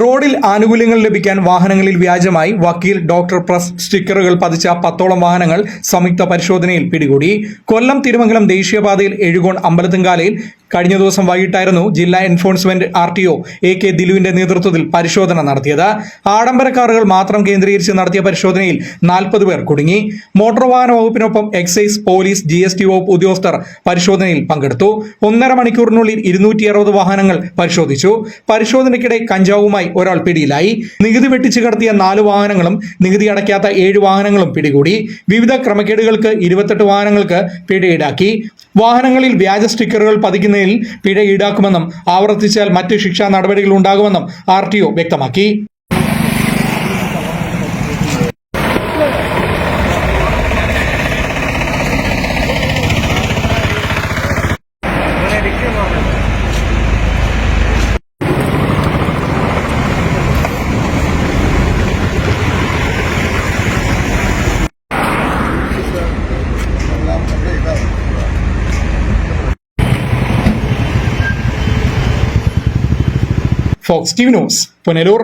റോഡിൽ ആനുകൂല്യങ്ങൾ ലഭിക്കാൻ വാഹനങ്ങളിൽ വ്യാജമായി വക്കീൽ ഡോക്ടർ പ്രസ് സ്റ്റിക്കറുകൾ പതിച്ച പത്തോളം വാഹനങ്ങൾ സംയുക്ത പരിശോധനയിൽ പിടികൂടി. കൊല്ലം തിരുമംഗലം ദേശീയപാതയിൽ എഴുകോൺ അമ്പലത്തുംകാലയിൽ കഴിഞ്ഞ ദിവസം വൈകിട്ടായിരുന്നു ജില്ലാ enforcement R T O A K ദിലുവിന്റെ നേതൃത്വത്തിൽ പരിശോധന നടത്തിയത്. ആഡംബര കാറുകൾ മാത്രം കേന്ദ്രീകരിച്ച് നടത്തിയ പരിശോധനയിൽ നാൽപ്പത് പേർ കുടുങ്ങി. മോട്ടോർ വാഹന വകുപ്പിനൊപ്പം excise police G S T വകുപ്പ് ഉദ്യോഗസ്ഥർ പരിശോധനയിൽ പങ്കെടുത്തു. ഒന്നര മണിക്കൂറിനുള്ളിൽ ഇരുന്നൂറ്റി അറുപത് വാഹനങ്ങൾ പരിശോധിച്ചു. പരിശോധനയ്ക്കിടെ കഞ്ചാവുമായി ഒരാൾ പിടിയിലായി. നികുതി വെട്ടിച്ചു കടത്തിയ നാല് വാഹനങ്ങളും നികുതി അടയ്ക്കാത്ത ഏഴ് വാഹനങ്ങളും പിടികൂടി. വിവിധ ക്രമക്കേടുകൾക്ക് ഇരുപത്തെട്ട് വാഹനങ്ങൾക്ക് പിഴ ഈടാക്കി വാഹനങ്ങളിൽ വ്യാജ സ്റ്റിക്കറുകൾ പതിക്കുന്നതിൽ പിഴ ഈടാക്കുമെന്നും ആവർത്തിച്ചാൽ മറ്റ് ശിക്ഷാ നടപടികൾ ഉണ്ടാകുമെന്നും ആർ വ്യക്തമാക്കി. Fox T news Punalur